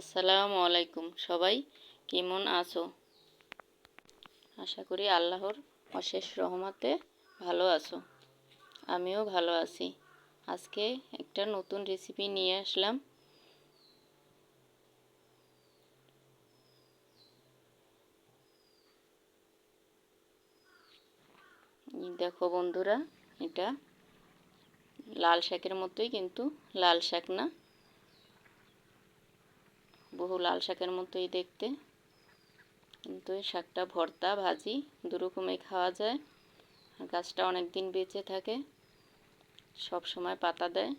আসসালামু আলাইকুম, সবাই কেমন আছো? আশা করি আল্লাহর অশেষ রহমতে ভালো আছো। আমিও ভালো আছি। আজকে একটা নতুন রেসিপি নিয়ে আসলাম। দেখো বন্ধুরা, এটা লাল শাকের মতোই কিন্তু লাল শাক না? বহু লাল শাকের মতোই দেখতে। কিন্তু এই শাকটা ভর্তা, ভাজি, দুরকমই খাওয়া যায়। আর গাছটা অনেক দিন বেঁচে থাকে, সব সময় পাতা দেয়।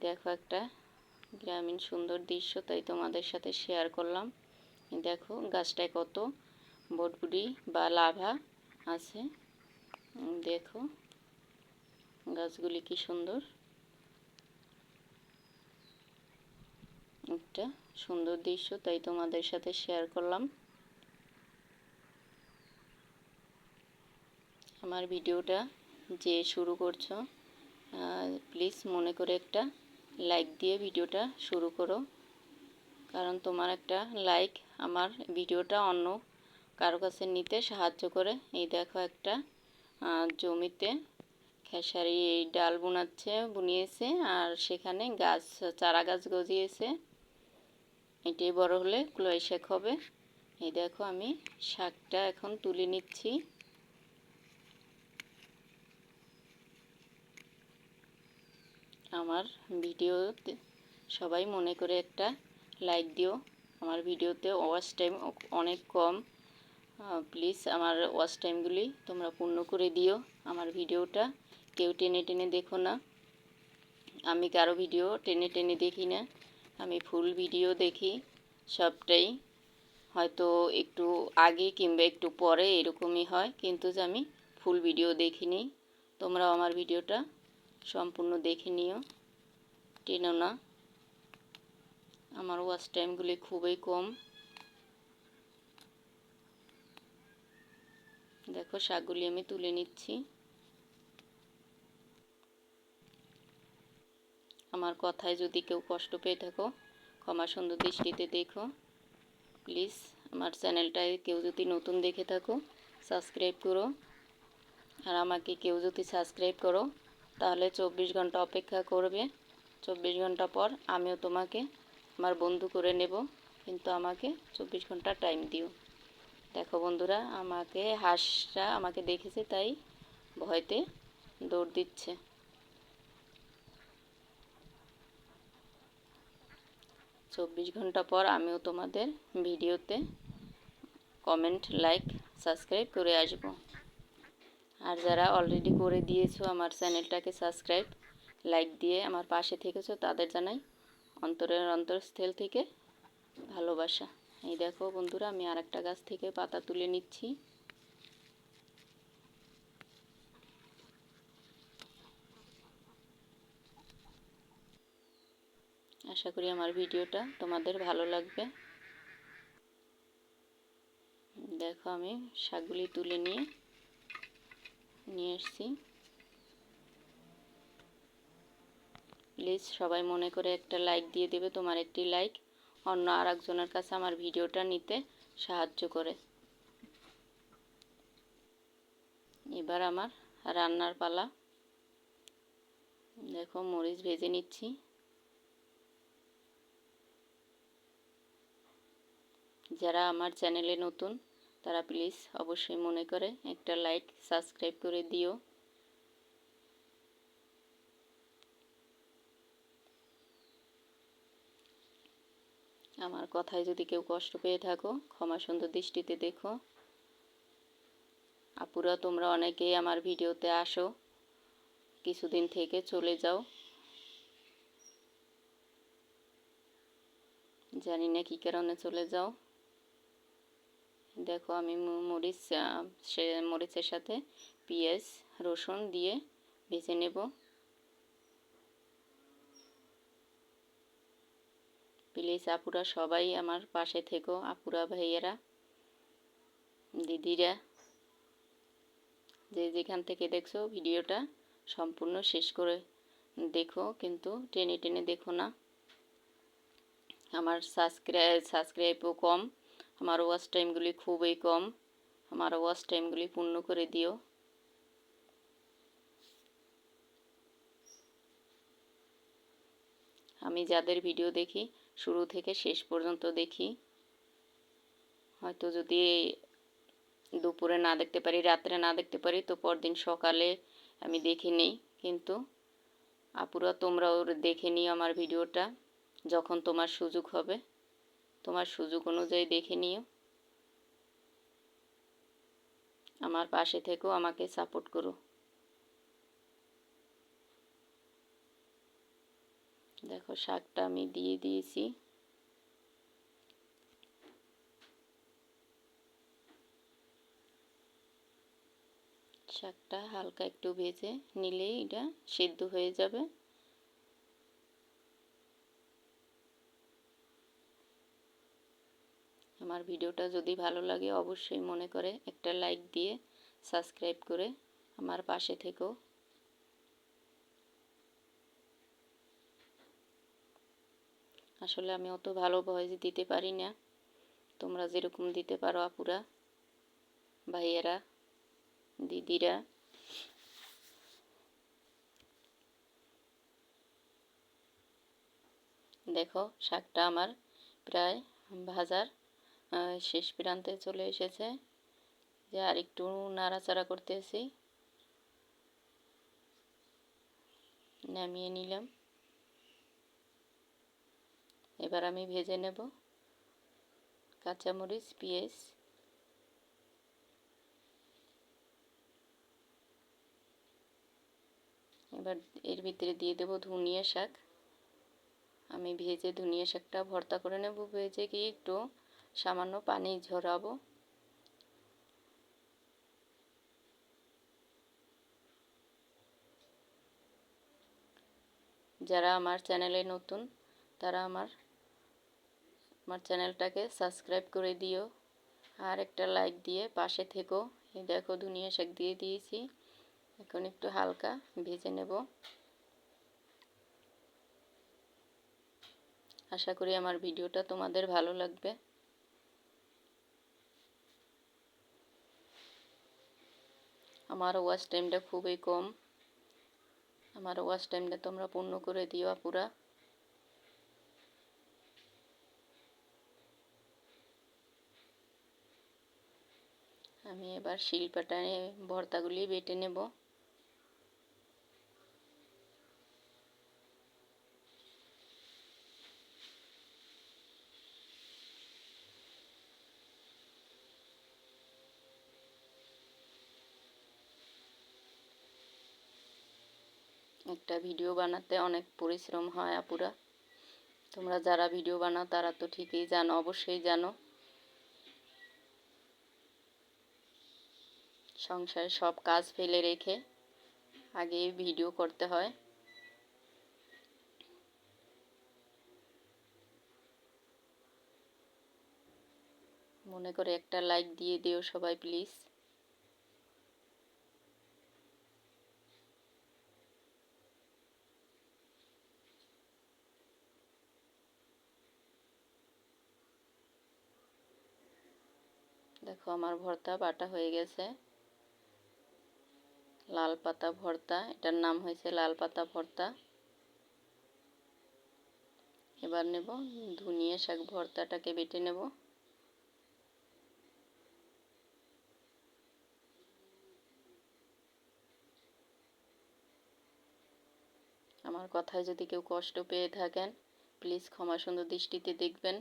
দেখো একটা গ্রামীণ সুন্দর দৃশ্য, তাই তোমাদের সাথে শেয়ার করলাম। দেখো গাছটায় কত বটবুড়ি বা লাভা আছে। দেখো গাছগুলি কি সুন্দর। একটা সুন্দর দৃশ্য, তাই তোমাদের সাথে শেয়ার করলাম। আমার ভিডিওটা যে শুরু করছ প্লিজ মনে করে একটা লাইক দিয়ে ভিডিওটা শুরু করো। কারণ তোমার একটা লাইক আমার ভিডিওটা অন্য কারও কাছে নিতে সাহায্য করে। এই দেখো একটা জমিতে খেসারি ডাল বুনাচ্ছে, বুনিয়েছে, আর সেখানে গাছ, চারা গাছ গজিয়েছে। এটাই বড় হলে ক্লোয়াই শাক হবে। এই দেখো আমি শাকটা এখন তুলে নিচ্ছি। আমার ভিডিওতে সবাই মনে করে একটা লাইক দিও। আমার ভিডিওতে ওয়াচ টাইম অনেক কম। প্লিজ আমার ওয়াচ টাইমগুলি তোমরা পূর্ণ করে দিও আমার ভিডিওটা। কেউ টেনে টেনে দেখো না। আমি কারও ভিডিও টেনে টেনে দেখি না। আমি ফুল ভিডিও দেখি, সবটাই। হয়তো একটু আগে কিংবা একটু পরে এরকমই হয়, কিন্তু যে আমি ফুল ভিডিও দেখিনি। তোমরাও আমার ভিডিওটা সম্পূর্ণ দেখে নিও। টেনো না। আমার ওয়াচ টাইমগুলি খুবই কম। দেখো শাকগুলি আমি তুলে নিচ্ছি আমার কথায় যদি কেউ কষ্ট পেয়ে থাকো, ক্ষমা সুন্দর দৃষ্টিতে দেখো। প্লিজ, আমার চ্যানেলটায় কেউ যদি নতুন দেখে থাকো, সাবস্ক্রাইব করো। আর আমাকে কেউ যদি সাবস্ক্রাইব করো, তাহলে চব্বিশ ঘণ্টা অপেক্ষা করবে। চব্বিশ ঘণ্টা পর আমিও তোমাকে, আমার বন্ধু করে নেব। কিন্তু আমাকে চব্বিশ ঘণ্টা টাইম দিও। দেখো বন্ধুরা, আমাকে হাঁসটা আমাকে দেখেছে, তাই ভয়তে দৌড় দিচ্ছে। চব্বিশ ঘণ্টা পর আমিও তোমাদের ভিডিওতে কমেন্ট লাইক সাবস্ক্রাইব করে আসব। আর যারা অলরেডি করে দিয়েছ আমার চ্যানেলটাকে সাবস্ক্রাইব লাইক দিয়ে আমার পাশে থেকেছো তাদের জানাই অন্তরের অন্তরস্থল থেকে ভালোবাসা। এই দেখো বন্ধুরা, আমি আর একটা গাছ থেকে পাতা তুলে নিচ্ছি। আশা করি আমার ভিডিওটা তোমাদের ভালো লাগবে। দেখো আমি শাকগুলি তুলে নিয়ে নিয়ে এসছি। প্লিজ সবাই মনে করে একটা লাইক দিয়ে দেবে, তোমার একটি লাইক। অন্য আর একজনের কাছে আমার ভিডিওটা নিতে সাহায্য করে। এবার আমার রান্নার পালা। দেখো মরিচ ভেজে নিচ্ছি। যারা আমার চ্যানেলে নতুন, তারা প্লিজ অবশ্যই মনে করে একটা লাইক সাবস্ক্রাইব করে দিও। আমার কথায় যদি কেউ কষ্ট পেয়ে থাকো, ক্ষমা সুন্দর দৃষ্টিতে দেখো। আপুরা, তোমরা অনেকেই আমার ভিডিওতে আসো। কিছুদিন থেকে চলে যাও। জানি না কী কারণে চলে যাও। দেখো আমি মরিচ সে, মরিচের সাথে পেঁয়াজ, রসুন দিয়ে ভেজে নেব। প্লিজ আপুরা সবাই আমার পাশে থেকো, আপুরা ভাইয়েরা, দিদিরা। যে যেখান থেকে দেখছ ভিডিওটা সম্পূর্ণ শেষ করে দেখো, কিন্তু টেনে টেনে দেখো না। আমার সাবস্ক্রাইব সাবস্ক্রাইবও কম। আমার ওয়াচ টাইমগুলি খুবই কম। আমার ওয়াচ টাইমগুলি পূর্ণ করে দিও। আমি যাদের ভিডিও দেখি, শুরু থেকে শেষ পর্যন্ত দেখি। হয়তো যদি দুপুরে না দেখতে পারি, রাত্রে না দেখতে পারি, তো পরদিন সকালে আমি দেখে নিই। কিন্তু আপুরা, তোমরাও দেখে নিও আমার ভিডিওটা, যখন তোমার সুযোগ হবে। তোমার সুযোগ অনুযায়ী দেখে নিও। আমার পাশে থেকেও আমাকে সাপোর্ট করো। দেখো, শাকটা আমি দিয়ে দিয়েছি। শাকটা হালকা একটু ভেজে নিলেই এটা সিদ্ধ হয়ে যাবে। আমার ভিডিওটা যদি ভালো লাগে অবশ্যই মনে করে একটা লাইক দিয়ে সাবস্ক্রাইব করে আমার পাশে থেকেও আসলে আমি অত ভালো ভয়েস দিতে পারি না। তোমরা যেরকম দিতে পারো আপুরা, ভাইয়েরা, দিদিরা। দেখো, শাকটা আমার প্রায় ভাজার শেষ প্রান্তে চলে এসেছে। যে আর একটু নাড়াচাড়া করতেছি নামিয়ে নিলাম। এবার আমি ভেজে নেব। কাঁচামরিচ, পেঁয়াজ। এবার এর ভিতরে দিয়ে দেব ধনিয়া শাক। আমি ভেজে ধনিয়া শাকটা ভর্তা করে নেব। ভেজে গিয়ে একটু সামান্য পানি ঝরাবো। যারা আমার চ্যানেলে নতুন, তারা আমার আমার চ্যানেলটাকে সাবস্ক্রাইব করে দিও। আর একটা লাইক দিয়ে পাশে থেকো। এই দেখো ধনিয়া শাক দিয়ে দিয়েছি। এখন একটু হালকা ভেজে নেব। আশা করি আমার ভিডিওটা তোমাদের ভালো লাগবে। আমার ওয়াশ টাইমটা খুবই কম। আমার ওয়াশ টাইমটা তোমরা পূর্ণ করে দিও পুরা আমি এবার শিলপাটায় ভর্তাগুলি বেটে নেব। একটা ভিডিও বানাতে অনেক পরিশ্রম হয় আপুরা। তোমরা যারা ভিডিও বানাও, তারা তো ঠিকই জানো, অবশ্যই জানো। সংসারে সব কাজ ফেলে রেখে আগে ভিডিও করতে হয়। মনে করে একটা লাইক দিয়ে দিও সবাই, প্লিজ। দেখো আমার ভর্তা বাটা হয়ে গেছে। লাল পাতা ভর্তা, এটার নাম হয়েছে লাল পাতা ভর্তা। এবার নেব ধুনিয়া শাক ভর্তাটাকে বেটে নেব। আমার কথায় যদি কেউ কষ্ট পেয়ে থাকেন প্লিজ ক্ষমা সুন্দর দৃষ্টিতে দেখবেন।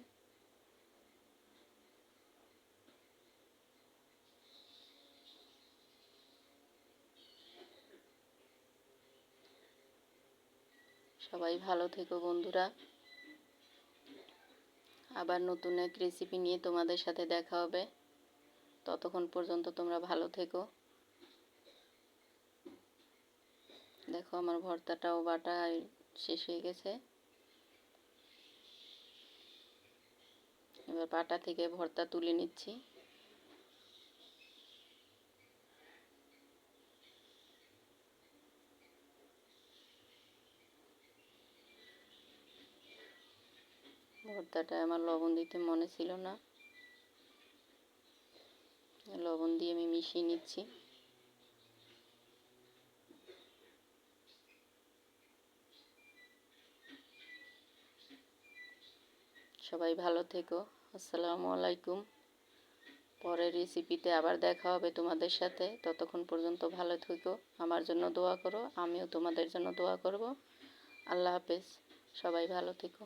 সবাই ভালো থেকো বন্ধুরা। আবার নতুন এক রেসিপি নিয়ে তোমাদের সাথে দেখা হবে। ততক্ষণ পর্যন্ত তোমরা ভালো থেকো। দেখো আমার ভর্তাটাও বাটা শেষ হয়ে গেছে। এবার পাটা থেকে ভর্তা তুলে নিচ্ছি। ভর্তাটা আমার লবণ দিতে মনে ছিল না। লবণ দিয়ে আমি মিশিয়ে নিচ্ছি। সবাই ভালো থেকো। আসসালামু আলাইকুম। পরের রেসিপিতে আবার দেখা হবে তোমাদের সাথে। ততক্ষণ পর্যন্ত ভালো থেকো। আমার জন্য দোয়া করো, আমিও তোমাদের জন্য দোয়া করব। আল্লাহ হাফেজ। সবাই ভালো থেকো।